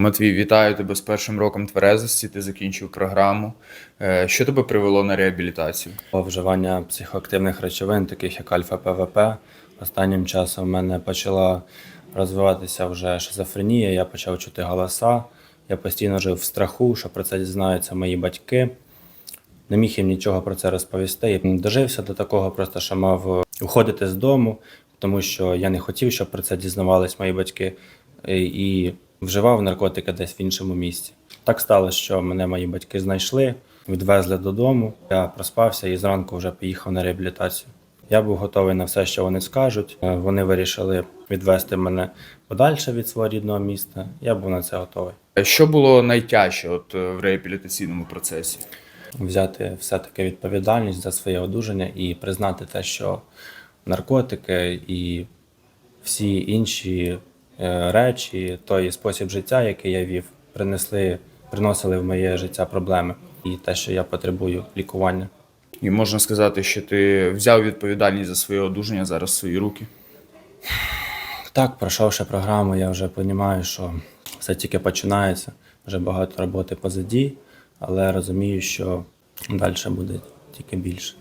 Матвій, вітаю тебе з першим роком тверезості. Ти закінчив програму. Е, Що тебе привело на реабілітацію? Вживання психоактивних речовин, таких як альфа-ПВП. Останнім часом в мене почала розвиватися вже шизофренія, я почав чути голоса. Я постійно жив в страху, що про це дізнаються мої батьки. Не міг їм нічого про це розповісти. І Дожився до такого, просто що мав уходити з дому, тому що я не хотів, щоб про це дізнавались мої батьки, і вживав наркотики десь в іншому місці. Так сталося, що мене мої батьки знайшли, відвезли додому. Я проспався і зранку вже поїхав на реабілітацію. Я був готовий на все, що вони скажуть. Е, Вони вирішили відвезти мене подальше від свого рідного міста. Я був на це готовий. Е, Що було найтяжче от, е, в реабілітаційному процесі? взяти все-таки відповідальність за своє одужання і признати те, що наркотики і всі інші речі, той спосіб життя, який я вів, принесли, приносили в моє життя проблеми і те, що я потребую лікування. І можна сказати, що ти взяв відповідальність за своє одужання зараз в свої руки. Так, пройшовши програму, я вже розумію, що все тільки починається, вже багато роботи позаді, але розумію, що далі буде тільки більше.